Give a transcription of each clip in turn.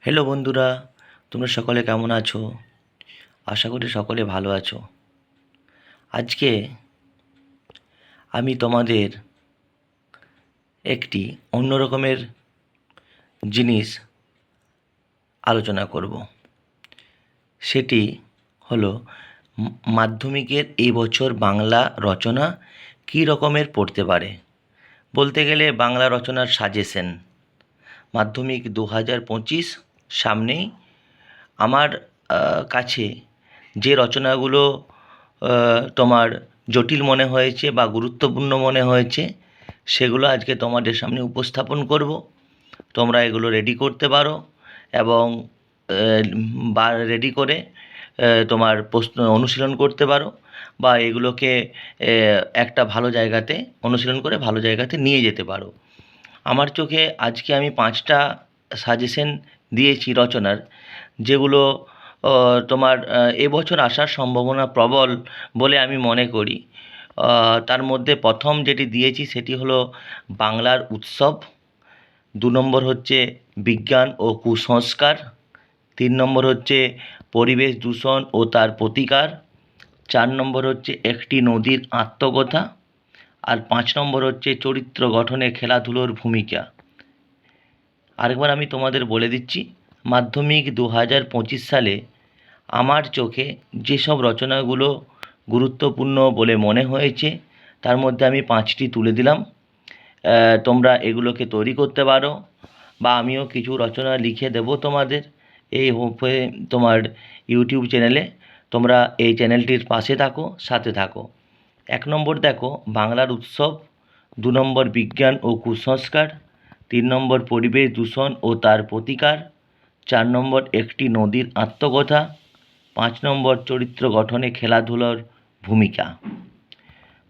Hello বন্ধুরা, তোমরা সকলে কেমন আছো? আশা করি সকলে ভালো আছো। আজকে আমি তোমাদের একটি অন্য রকমের জিনিস আলোচনা করব। সেটি হলো মাধ্যমিকের এই বছর বাংলা রচনা কী রকমের পড়তে পারে? বলতে গেলে বাংলা রচনার সাজেশন। মাধ্যমিক দু হাজার পঁচিশ সামনেই আমার কাছে যে রচনাগুলো তোমার জটিল মনে হয়েছে বা গুরুত্বপূর্ণ মনে হয়েছে, সেগুলো আজকে তোমাদের সামনে উপস্থাপন করব। তোমরা এগুলো রেডি করতে পারো এবং বা রেডি করে তোমার প্রশ্ন অনুশীলন করতে পারো বা এগুলোকে একটা ভালো জায়গাতে অনুশীলন করে ভালো জায়গাতে নিয়ে যেতে পারো। আমার চোখে আজকে আমি পাঁচটা সাজেশন দিয়েছি রচনার, যেগুলো তোমার এবছর আসার সম্ভাবনা প্রবল বলে আমি মনে করি। তার মধ্যে প্রথম যেটি দিয়েছি সেটি হলো বাংলার উৎসব, দু নম্বর হচ্ছে বিজ্ঞান ও কুসংস্কার, তিন নম্বর হচ্ছে পরিবেশ দূষণ ও তার প্রতিকার, চার নম্বর হচ্ছে একটি নদীর আত্মকথা আর পাঁচ নম্বর হচ্ছে চরিত্র গঠনে খেলাধুলোর ভূমিকা। আরেকবার আমি তোমাদের বলে দিচ্ছি, মাধ্যমিক দু হাজার পঁচিশ সালে আমার চোখে যেসব রচনাগুলো গুরুত্বপূর্ণ বলে মনে হয়েছে, তার মধ্যে আমি পাঁচটি তুলে দিলাম। তোমরা এগুলোকে তৈরি করতে পারো বা আমিও কিছু রচনা লিখে দেবো তোমাদের। এই হোপে তোমার ইউটিউব চ্যানেলে তোমরা এই চ্যানেলটির পাশে থাকো, সাথে থাকো। এক নম্বর দেখো, বাংলার উৎসব, দু নম্বর বিজ্ঞান ও কুসংস্কার তিন নম্বর পরিবেশ দূষণ ও তার প্রতিকার, চার নম্বর একটি নদীর আত্মকথা পাঁচ নম্বর চরিত্র গঠনে খেলাধুলার ভূমিকা।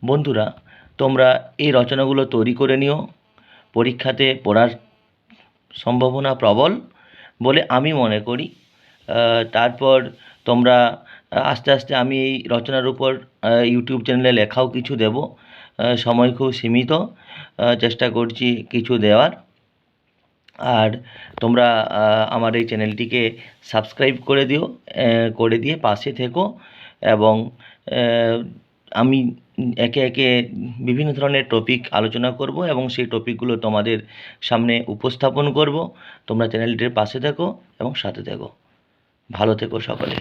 বন্ধুরা, তোমরা এই রচনাগুলো তৈরি করে নিও। পরীক্ষাতে পড়ার সম্ভাবনা প্রবল বলে আমি মনে করি। তারপর তোমরা আস্তে আস্তে আমি এই রচনার উপর ইউটিউব চ্যানেলে লেখাও কিছু দেব। সময় খুব সীমিত। চেষ্টা করছি কিছু দেওয়ার। আর তোমরা আমার এই চ্যানেলটিকে সাবস্ক্রাইব করে দিও করে দিয়ে পাশে থেকো এবং আমি একে একে বিভিন্ন ধরনের টপিক আলোচনা করব এবং সেই টপিকগুলো তোমাদের সামনে উপস্থাপন করব। তোমরা চ্যানেলটির পাশে থেকো এবং সাথে থেকো। ভালো থেকো সকলে।